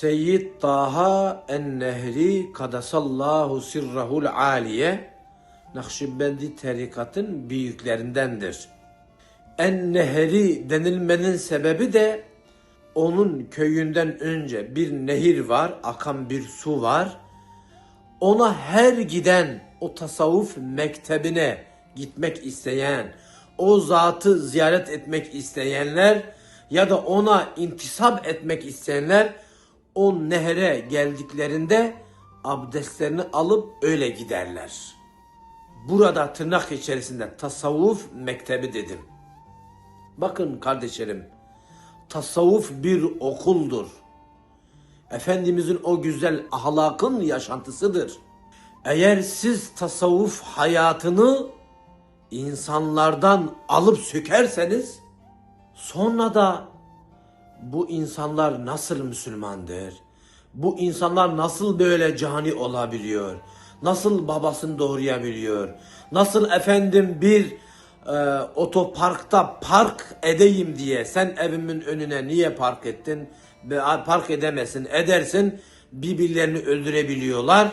Seyyid Taha en-Nehri kadasallahu sirrahul aliye Nakşibendi tarikatın büyüklerindendir. En-Nehri denilmenin sebebi de onun köyünden önce bir nehir var, akan bir su var. Ona her giden o tasavvuf mektebine gitmek isteyen, o zatı ziyaret etmek isteyenler ya da ona intisap etmek isteyenler o nehre geldiklerinde abdestlerini alıp öyle giderler. Burada tırnak içerisinde tasavvuf mektebi dedim. Bakın kardeşlerim, tasavvuf bir okuldur. Efendimizin o güzel ahlakın yaşantısıdır. Eğer siz tasavvuf hayatını insanlardan alıp sökerseniz sonra da bu insanlar nasıl Müslümandır? Bu insanlar nasıl böyle cani olabiliyor? Nasıl babasını doğrayabiliyor? Nasıl efendim bir e, otoparkta park edeyim diye sen evimin önüne niye park ettin? Park edemesin, edersin birbirlerini öldürebiliyorlar.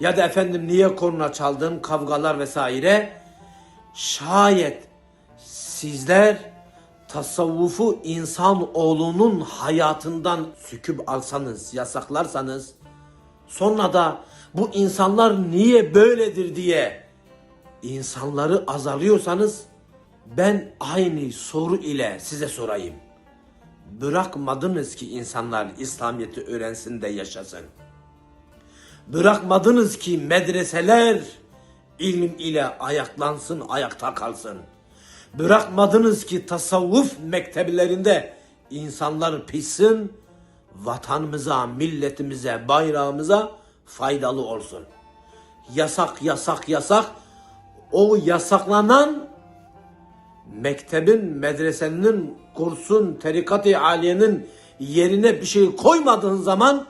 Ya da efendim niye korna çaldın, kavgalar vesaire. Şayet sizler tasavvufu insan oğlunun hayatından süküp alsanız, yasaklarsanız, sonra da bu insanlar niye böyledir diye insanları azalıyorsanız ben aynı soru ile size sorayım. Bırakmadınız ki insanlar İslamiyet'i öğrensin de yaşasın. Bırakmadınız ki medreseler ilim ile ayaklansın, ayakta kalsın. Bırakmadınız ki tasavvuf mekteplerinde insanlar pişsin, vatanımıza, milletimize, bayrağımıza faydalı olsun. Yasak, yasak, yasak. O yasaklanan mektebin, medresenin, kursun, tarikat-ı aliyenin yerine bir şey koymadığın zaman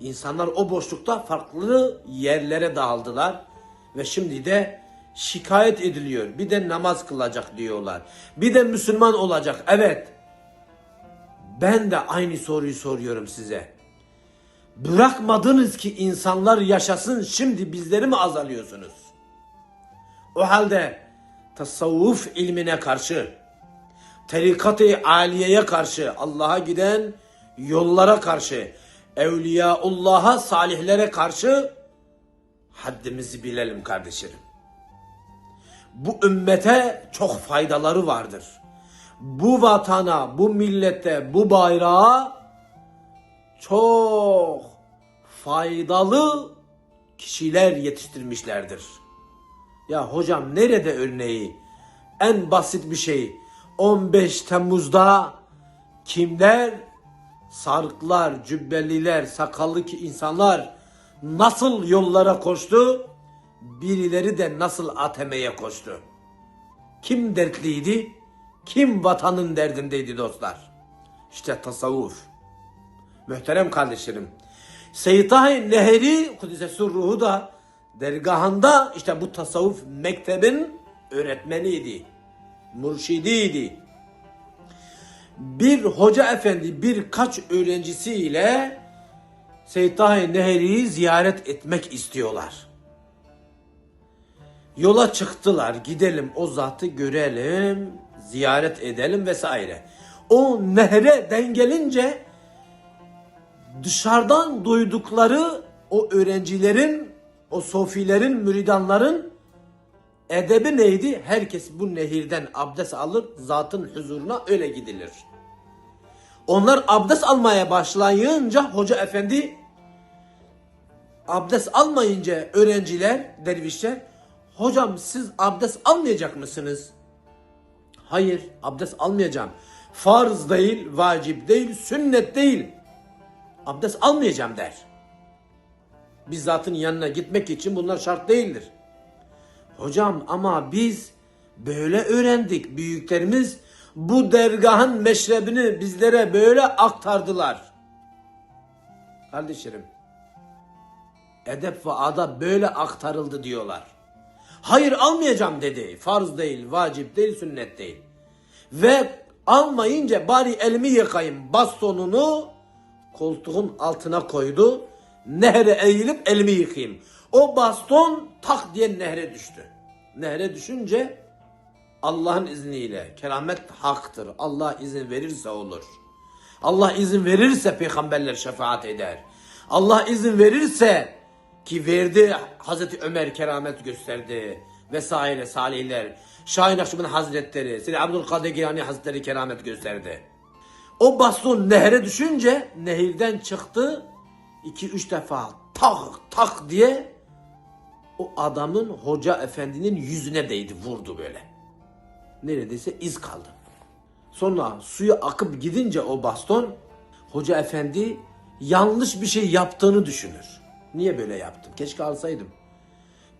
insanlar o boşlukta farklı yerlere dağıldılar ve şimdi de şikayet ediliyor. Bir de namaz kılacak diyorlar. Bir de Müslüman olacak. Evet. Ben de aynı soruyu soruyorum size. Bırakmadınız ki insanlar yaşasın şimdi bizleri mi azalıyorsunuz? O halde tasavvuf ilmine karşı, tarikat-ı aliyeye karşı, Allah'a giden yollara karşı, Evliyaullah'a, salihlere karşı haddimizi bilelim kardeşlerim. Bu ümmete çok faydaları vardır. Bu vatana, bu millete, bu bayrağa çok faydalı kişiler yetiştirmişlerdir. Ya hocam nerede örneği? En basit bir şey. 15 Temmuz'da kimler? Sarıklar, cübbeliler, sakallı ki insanlar nasıl yollara koştu? Birileri de nasıl ATM'ye koştu? Kim dertliydi? Kim vatanın derdindeydi dostlar? İşte tasavvuf. Muhterem kardeşlerim. Seyyid-i Nehri Kudüs'e ruhu da dergahında işte bu tasavvuf mektebin öğretmeniydi. Mürşidiydi. Bir hoca efendi birkaç öğrencisiyle Seyyid-i Nehri'yi ziyaret etmek istiyorlar. Yola çıktılar. Gidelim o zatı görelim, ziyaret edelim vesaire. O nehre dengelince dışarıdan duydukları o öğrencilerin, o sofilerin, müridanların edebi neydi? Herkes bu nehirden abdest alır, zatın huzuruna öyle gidilir. Onlar abdest almaya başlayınca hoca efendi abdest almayınca öğrenciler, dervişler hocam siz abdest almayacak mısınız? Hayır abdest almayacağım. Farz değil, vacip değil, sünnet değil. Abdest almayacağım der. Bizzatın yanına gitmek için bunlar şart değildir. Hocam ama biz böyle öğrendik. Büyüklerimiz bu dergahın meşrebini bizlere böyle aktardılar. Kardeşlerim, edep ve adab böyle aktarıldı diyorlar. Hayır almayacağım dedi. Farz değil, vacip değil, sünnet değil. Ve almayınca bari elimi yıkayayım bastonunu koltuğun altına koydu. Nehre eğilip elimi yıkayayım. O baston tak diye nehre düştü. Nehre düşünce Allah'ın izniyle keramet haktır. Allah izin verirse olur. Allah izin verirse peygamberler şefaat eder. Allah izin verirse ki verdi Hazreti Ömer keramet gösterdi vesaire salihler. Şahin Akşemen Hazretleri, Sidi Abdülkadir Gilani Hazretleri keramet gösterdi. O baston nehre düşünce nehirden çıktı. iki üç defa tak tak diye o adamın hoca efendinin yüzüne değdi vurdu böyle. Neredeyse iz kaldı. Sonra suya akıp gidince o baston hoca efendi yanlış bir şey yaptığını düşünür. Niye böyle yaptım? Keşke alsaydım.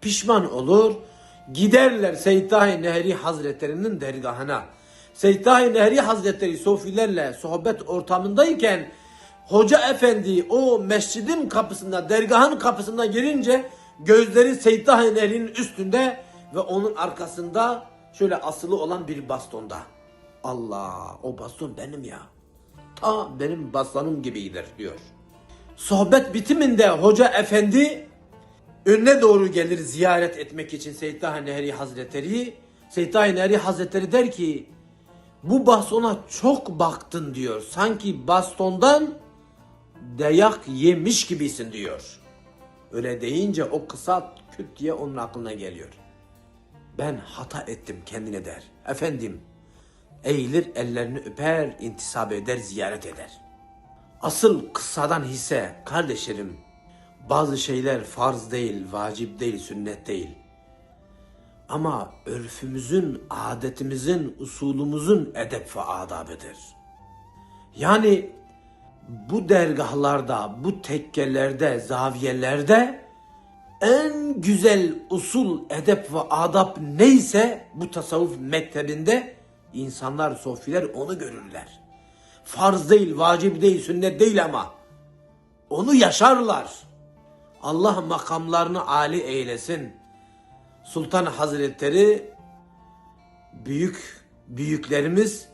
Pişman olur. Giderler Seytahi Nehri Hazretlerinin dergahına. Seytahi Nehri Hazretleri sofilerle sohbet ortamındayken Hoca Efendi o mescidin kapısında, dergahın kapısına girince gözleri Seytahi Nehri'nin üstünde ve onun arkasında şöyle asılı olan bir bastonda. Allah o baston benim ya. Ta benim bastonum gibidir diyor. Sohbet bitiminde Hoca Efendi önüne doğru gelir ziyaret etmek için Seyitah Nehri Hazretleri. Seyitah Nehri Hazretleri der ki bu bastona çok baktın diyor. Sanki bastondan dayak yemiş gibisin diyor. Öyle deyince o kısa küt diye onun aklına geliyor. Ben hata ettim kendine der. Efendim eğilir ellerini öper intisap eder ziyaret eder. Asıl kıssadan hisse kardeşlerim bazı şeyler farz değil, vacip değil, sünnet değil. Ama örfümüzün, adetimizin, usulümüzün edep ve adabıdır. Yani bu dergahlarda, bu tekkelerde, zaviyelerde en güzel usul, edep ve adap neyse bu tasavvuf mektebinde insanlar, sofiler onu görürler. Farz değil, vacip değil, sünnet değil ama onu yaşarlar. Allah makamlarını âli eylesin. Sultan Hazretleri büyük büyüklerimiz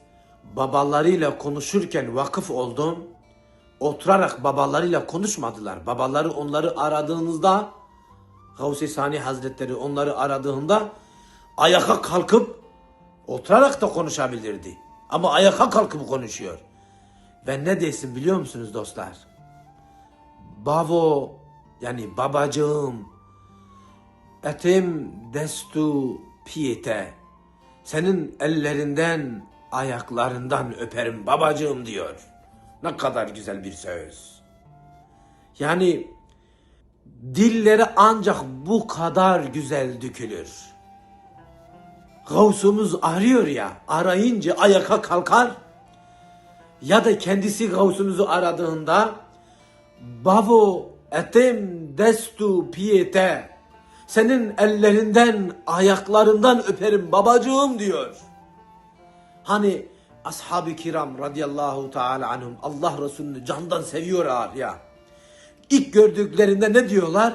babalarıyla konuşurken vakıf oldum. Oturarak babalarıyla konuşmadılar. Babaları onları aradığınızda Gavs-i Sani Hazretleri onları aradığında ayağa kalkıp oturarak da konuşabilirdi. Ama ayağa kalkıp konuşuyor. Ben ne desin biliyor musunuz dostlar? Bavo yani babacığım etim destu piyete senin ellerinden ayaklarından öperim babacığım diyor. Ne kadar güzel bir söz. Yani dilleri ancak bu kadar güzel dökülür. Gavsumuz arıyor ya, arayınca ayaka kalkar ya da kendisi Gavsumuzu aradığında Bavo etim destu piyete senin ellerinden ayaklarından öperim babacığım diyor. Hani ashab-ı kiram radıyallahu teala anhum Allah Resulü'nü candan seviyorlar ya. İlk gördüklerinde ne diyorlar?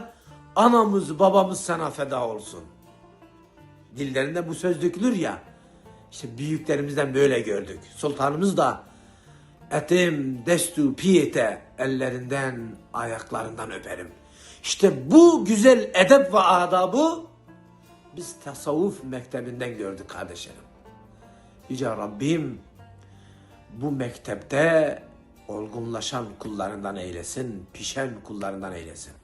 Anamız babamız sana feda olsun. Dillerinde bu söz dökülür ya. İşte büyüklerimizden böyle gördük. Sultanımız da etim destu piyete ellerinden ayaklarından öperim. İşte bu güzel edep ve adabı biz tasavvuf mektebinden gördük kardeşlerim. Yüce Rabbim bu mektepte olgunlaşan kullarından eylesin, pişen kullarından eylesin.